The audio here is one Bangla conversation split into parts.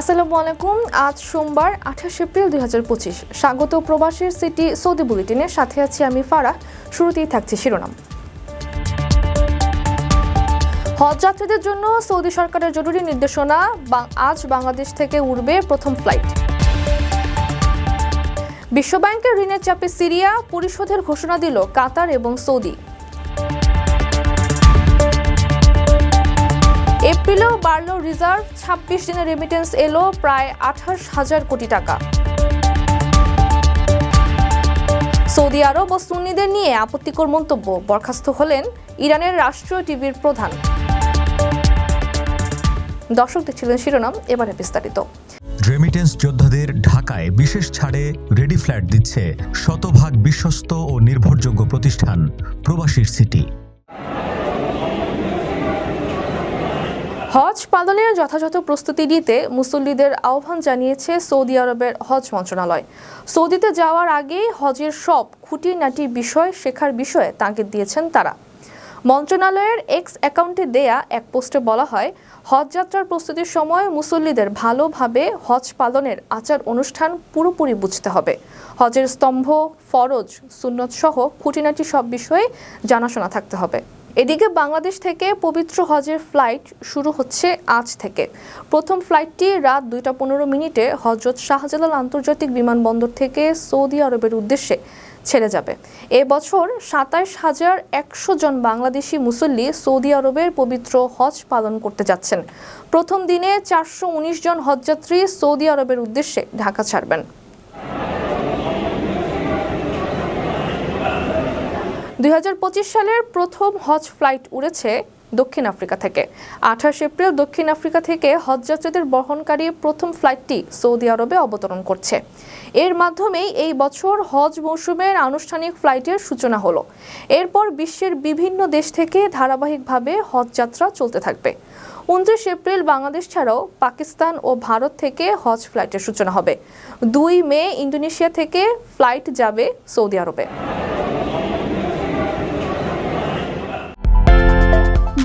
আসসালামু আলাইকুম। আজ সোমবার, আঠাশ এপ্রিল দু হাজার পঁচিশ। স্বাগত প্রবাসীর সিটি সৌদি বুলেটিনের সাথে আছি আমি ফারাহ। শুরুতেই থাকছে শিরোনাম। হজ যাত্রীদের জন্য সৌদি সরকারের জরুরি নির্দেশনা। আজ বাংলাদেশ থেকে উড়বে প্রথম ফ্লাইট। বিশ্বব্যাংকের ঋণের চাপে সিরিয়া। পরিশোধের ঘোষণা দিল কাতার এবং সৌদি। এপ্রিলেও বাড়ল রিজার্ভ, ছাব্বিশ দিনের রেমিটেন্স এলো প্রায় আঠাশ হাজার কোটি টাকা। সৌদি আরব ও সুন্নিদের নিয়ে আপত্তিকর মন্তব্য, বরখাস্ত হলেন ইরানের রাষ্ট্রীয় টিভির প্রধান। দর্শক দেখছিলেন শিরোনাম, এবারে বিস্তারিত। রেমিটেন্স যোদ্ধাদের ঢাকায় বিশেষ ছাড়ে রেডি ফ্ল্যাট দিচ্ছে শতভাগ বিশ্বস্ত ও নির্ভরযোগ্য প্রতিষ্ঠান, প্রবাসীর সিটি। হজ পালনের যথাযথ প্রস্তুতি নিতে মুসল্লিদের আহ্বান জানিয়েছে সৌদি আরবের হজ মন্ত্রণালয়। সৌদিতে যাওয়ার আগেই হজের সব খুঁটিনাটি বিষয় শেখার বিষয়ে তাঁকে দিয়েছেন তারা। মন্ত্রণালয়ের এক্স অ্যাকাউন্টে দেয়া এক পোস্টে বলা হয়, হজ যাত্রার প্রস্তুতির সময় মুসল্লিদের ভালোভাবে হজ পালনের আচার অনুষ্ঠান পুরোপুরি বুঝতে হবে। হজের স্তম্ভ, ফরজ, সুন্নত সহ খুঁটিনাটি সব বিষয়ে জানাশোনা থাকতে হবে। এদিকে বাংলাদেশ থেকে পবিত্র হজের ফ্লাইট শুরু হচ্ছে আজ থেকে। প্রথম ফ্লাইটটি রাত দুইটা পনেরো মিনিটে হজরত শাহজালাল আন্তর্জাতিক বিমানবন্দর থেকে সৌদি আরবের উদ্দেশ্যে ছেড়ে যাবে। এবছর সাতাইশ হাজার একশো জন বাংলাদেশি মুসল্লি সৌদি আরবের পবিত্র হজ পালন করতে যাচ্ছেন। প্রথম দিনে চারশো উনিশ জন হজযাত্রী সৌদি আরবের উদ্দেশ্যে ঢাকা ছাড়বেন। দুই হাজার পঁচিশ সালের প্রথম হজ ফ্লাইট উড়েছে দক্ষিণ আফ্রিকা থেকে। আঠাশ এপ্রিল দক্ষিণ আফ্রিকা থেকে হজযাত্রীদের বহনকারী প্রথম ফ্লাইটটি সৌদি আরবে অবতরণ করছে। এর মাধ্যমেই এই বছর হজ মৌসুমের আনুষ্ঠানিক ফ্লাইটের সূচনা হলো। এরপর বিশ্বের বিভিন্ন দেশ থেকে ধারাবাহিকভাবে হজ যাত্রা চলতে থাকবে। উনত্রিশ এপ্রিল বাংলাদেশ ছাড়াও পাকিস্তান ও ভারত থেকে হজ ফ্লাইটের সূচনা হবে। দুই মে ইন্দোনেশিয়া থেকে ফ্লাইট যাবে সৌদি আরবে।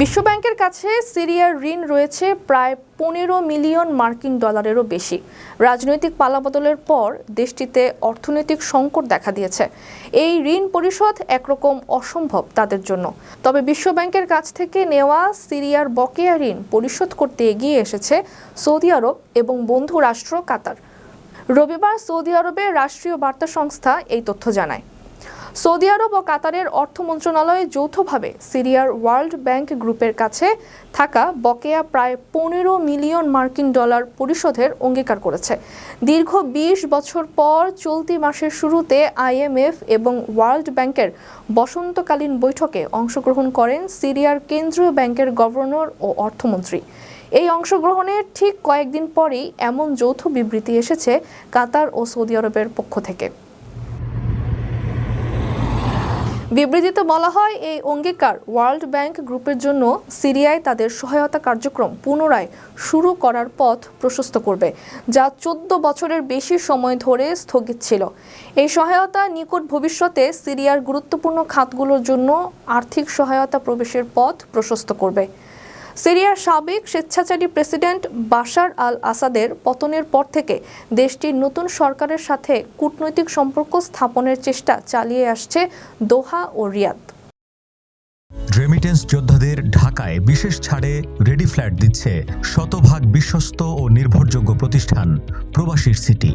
বিশ্বব্যাংকের কাছে সিরিয়ার ঋণ রয়েছে প্রায় পনেরো মিলিয়ন মার্কিন ডলারেরও বেশি। রাজনৈতিক পালাবদলের পর দেশটিতে অর্থনৈতিক সংকট দেখা দিয়েছে। এই ঋণ পরিশোধ একরকম অসম্ভব তাদের জন্য। তবে বিশ্বব্যাংকের কাছ থেকে নেওয়া সিরিয়ার বকেয়া ঋণ পরিশোধ করতে এগিয়ে এসেছে সৌদি আরব এবং বন্ধু রাষ্ট্র কাতার। রবিবার সৌদি আরবের রাষ্ট্রীয় বার্তা সংস্থা এই তথ্য জানায়। সৌদি আরব ও কাতারের অর্থ মন্ত্রণালয় যৌথভাবে সিরিয়ার ওয়ার্ল্ড ব্যাংক গ্রুপের কাছে থাকা বকেয়া প্রায় পনেরো মিলিয়ন মার্কিন ডলার পরিশোধের অঙ্গীকার করেছে। দীর্ঘ বিশ বছর পর চলতি মাসের শুরুতে আইএমএফ এবং ওয়ার্ল্ড ব্যাংকের বসন্তকালীন বৈঠকে অংশগ্রহণ করেন সিরিয়ার কেন্দ্রীয় ব্যাংকের গভর্নর ও অর্থমন্ত্রী। এই অংশগ্রহণের ঠিক কয়েকদিন পরেই এমন যৌথ বিবৃতি এসেছে কাতার ও সৌদি আরবের পক্ষ থেকে। বিবৃতিতে বলা হয়, এই অঙ্গীকার ওয়ার্ল্ড ব্যাংক গ্রুপের জন্য সিরিয়ায় তাদের সহায়তা কার্যক্রম পুনরায় শুরু করার পথ প্রশস্ত করবে, যা চোদ্দ বছরের বেশি সময় ধরে স্থগিত ছিল। এই সহায়তা নিকট ভবিষ্যতে সিরিয়ার গুরুত্বপূর্ণ খাতগুলোর জন্য আর্থিক সহায়তা প্রবেশের পথ প্রশস্ত করবে। সিরিয়ার সাবেক স্বেচ্ছাচারী প্রেসিডেন্ট বাশার আল আসাদের পতনের পর থেকে দেশটির নতুন সরকারের সাথে কূটনৈতিক সম্পর্ক স্থাপনের চেষ্টা চালিয়ে আসছে দোহা ও রিয়াদ। রেমিটেন্স যোদ্ধাদের ঢাকায় বিশেষ ছাড়ে রেডি ফ্ল্যাট দিচ্ছে শতভাগ বিশ্বস্ত ও নির্ভরযোগ্য প্রতিষ্ঠান প্রবাসীর সিটি।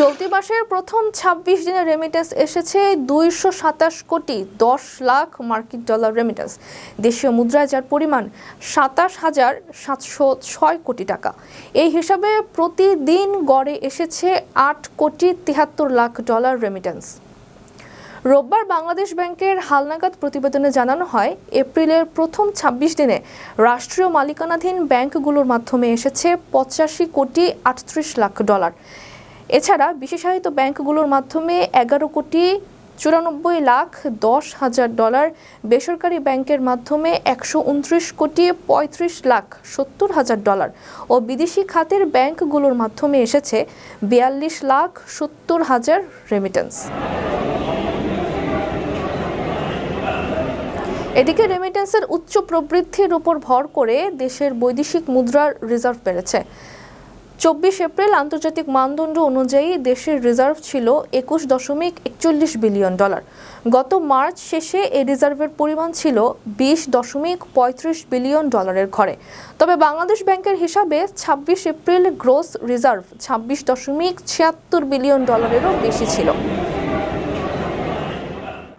চলতি মাসের প্রথম ২৬ দিনের রেমিটেন্স এসেছে দুইশো সাতাশ কোটি দশ লাখ মার্কিন ডলার রেমিটেন্স দেশীয় মুদ্রায় যার পরিমাণ সাতাশ হাজার সাতশো ছয় কোটি টাকা। এই হিসাবে প্রতিদিন গড়ে এসেছে আট কোটি তিহাত্তর লাখ ডলার রেমিটেন্স রোববার বাংলাদেশ ব্যাংকের হালনাগাদ প্রতিবেদনে জানানো হয়, এপ্রিলের প্রথম ২৬ দিনে রাষ্ট্রীয় মালিকানাধীন ব্যাংকগুলোর মাধ্যমে এসেছে পঁচাশি কোটি আটত্রিশ লাখ ডলার। এছাড়া বিশেষায়িত ব্যাংকগুলোর মাধ্যমে এগারো কোটি চুরানব্বই লাখ দশ হাজার ডলার বেসরকারি ব্যাংকের মাধ্যমে একশো উনত্রিশ কোটি পঁয়ত্রিশ লাখ সত্তর হাজার ডলার ও বিদেশি খাতের ব্যাংকগুলোর মাধ্যমে এসেছে বিয়াল্লিশ লাখ সত্তর হাজার রেমিটেন্স এদিকে রেমিটেন্সের উচ্চ প্রবৃদ্ধির উপর ভর করে দেশের বৈদেশিক মুদ্রার রিজার্ভ বেড়েছে। চব্বিশ এপ্রিল আন্তর্জাতিক মানদণ্ড অনুযায়ী দেশের রিজার্ভ ছিল একুশ দশমিক একচল্লিশ বিলিয়ন ডলার। গত মার্চ শেষে এই রিজার্ভের পরিমাণ ছিল বিশ দশমিক পঁয়ত্রিশ বিলিয়ন ডলারের ঘরে। তবে বাংলাদেশ ব্যাংকের হিসাবে ছাব্বিশ এপ্রিল গ্রোস রিজার্ভ ছাব্বিশ দশমিক ছিয়াত্তর বিলিয়ন ডলারেরও বেশি ছিল।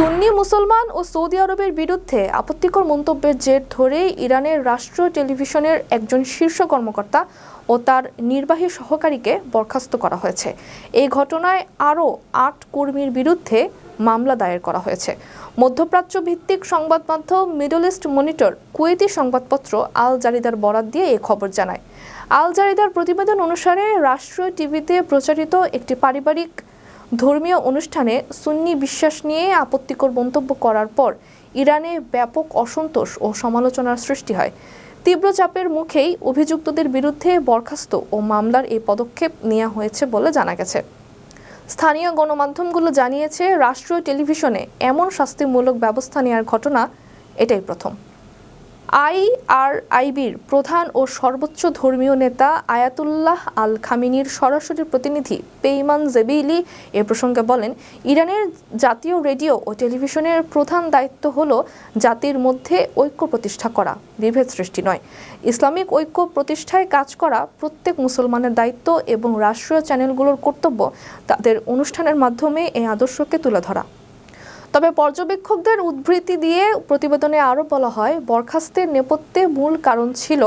সুন্নি মুসলমান ও সৌদি আরবের বিরুদ্ধে আপত্তিকর মন্তব্যের জের ধরে ইরানের রাষ্ট্রীয় টেলিভিশনের একজন শীর্ষ কর্মকর্তা ও তার নির্বাহী সহকারীকে বরখাস্ত করা হয়েছে। এই ঘটনায় আরও আট কর্মীর বিরুদ্ধে মামলা দায়ের করা হয়েছে। মধ্যপ্রাচ্য ভিত্তিক সংবাদ মাধ্যম মিডল ইস্ট মনিটর কুয়েতি সংবাদপত্র আল জারিদার বরাত দিয়ে এই খবর জানায়। আল জারিদার প্রতিবেদন অনুসারে রাষ্ট্রীয় টিভিতে প্রচারিত একটি পারিবারিক ধর্মীয় অনুষ্ঠানে সুন্নি বিশ্বাস নিয়ে আপত্তিকর মন্তব্য করার পর ইরানে ব্যাপক অসন্তোষ ও সমালোচনার সৃষ্টি হয়। তীব্র চাপের মুখেই অভিযুক্তদের বিরুদ্ধে বরখাস্ত ও মামলার এই পদক্ষেপ নেওয়া হয়েছে বলে জানা গেছে। স্থানীয় গণমাধ্যমগুলো জানিয়েছে, রাষ্ট্রীয় টেলিভিশনে এমন শাস্তিমূলক ব্যবস্থা নেওয়ার ঘটনা, এটাই প্রথম। আইআরআইবির প্রধান ও সর্বোচ্চ ধর্মীয় নেতা আয়াতুল্লাহ আল খামিনির সরাসরি প্রতিনিধি পেইমান জেবিলি এ প্রসঙ্গে বলেন, ইরানের জাতীয় রেডিও ও টেলিভিশনের প্রধান দায়িত্ব হল জাতির মধ্যে ঐক্য প্রতিষ্ঠা করা, বিভেদ সৃষ্টি নয়। ইসলামিক ঐক্য প্রতিষ্ঠায় কাজ করা প্রত্যেক মুসলমানের দায়িত্ব এবং রাষ্ট্রীয় চ্যানেলগুলোর কর্তব্য তাদের অনুষ্ঠানের মাধ্যমে এই আদর্শকে তুলে ধরা। তবে পর্যবেক্ষকদের উদ্ধৃতি দিয়ে প্রতিবেদনে আরও বলা হয়, বরখাস্তের নেপথ্যে মূল কারণ ছিল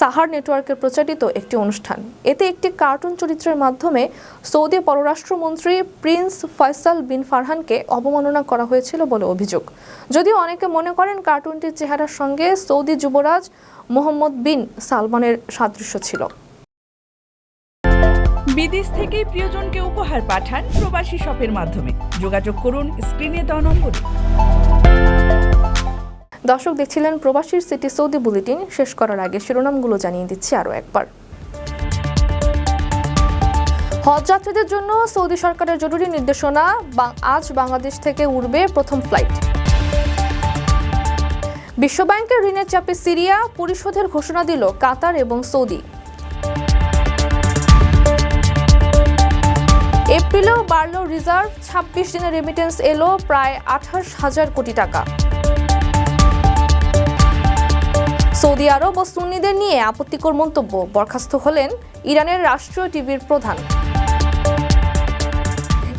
সাহার নেটওয়ার্কের প্রচারিত একটি অনুষ্ঠান। এতে একটি কার্টুন চরিত্রের মাধ্যমে সৌদি পররাষ্ট্রমন্ত্রী প্রিন্স ফয়সাল বিন ফারহানকে অবমাননা করা হয়েছিল বলে অভিযোগ। যদিও অনেকে মনে করেন কার্টুনটির চেহারার সঙ্গে সৌদি যুবরাজ মোহাম্মদ বিন সালমানের সাদৃশ্য ছিল। বিদেশ থেকে প্রিয়জনকে উপহার পাঠান প্রবাসী শপের মাধ্যমে। যোগাযোগ করুন স্ক্রিনে দেওয়া নম্বরে। দর্শক দেখছিলেন প্রবাসীর সিটি সৌদি বুলেটিন। শেষ করার আগে শিরোনামগুলো জানিয়ে দিচ্ছি আরও একবার। হজ যাত্রীদের জন্য সৌদি সরকারের জরুরি নির্দেশনা আজ বাংলাদেশ থেকে উড়বে প্রথম ফ্লাইট। বিশ্বব্যাংকের ঋণের চাপে সিরিয়া, পরিশোধের ঘোষণা দিল কাতার এবং সৌদি। এপ্রিলেও বাড়ল রিজার্ভ, ছাব্বিশ দিনে রেমিটেন্স এলো প্রায় আঠাশ হাজার কোটি টাকা। সৌদি আরব ও সুন্নিদের নিয়ে আপত্তিকর মন্তব্য, বরখাস্ত হলেন ইরানের রাষ্ট্রীয় টিভির প্রধান।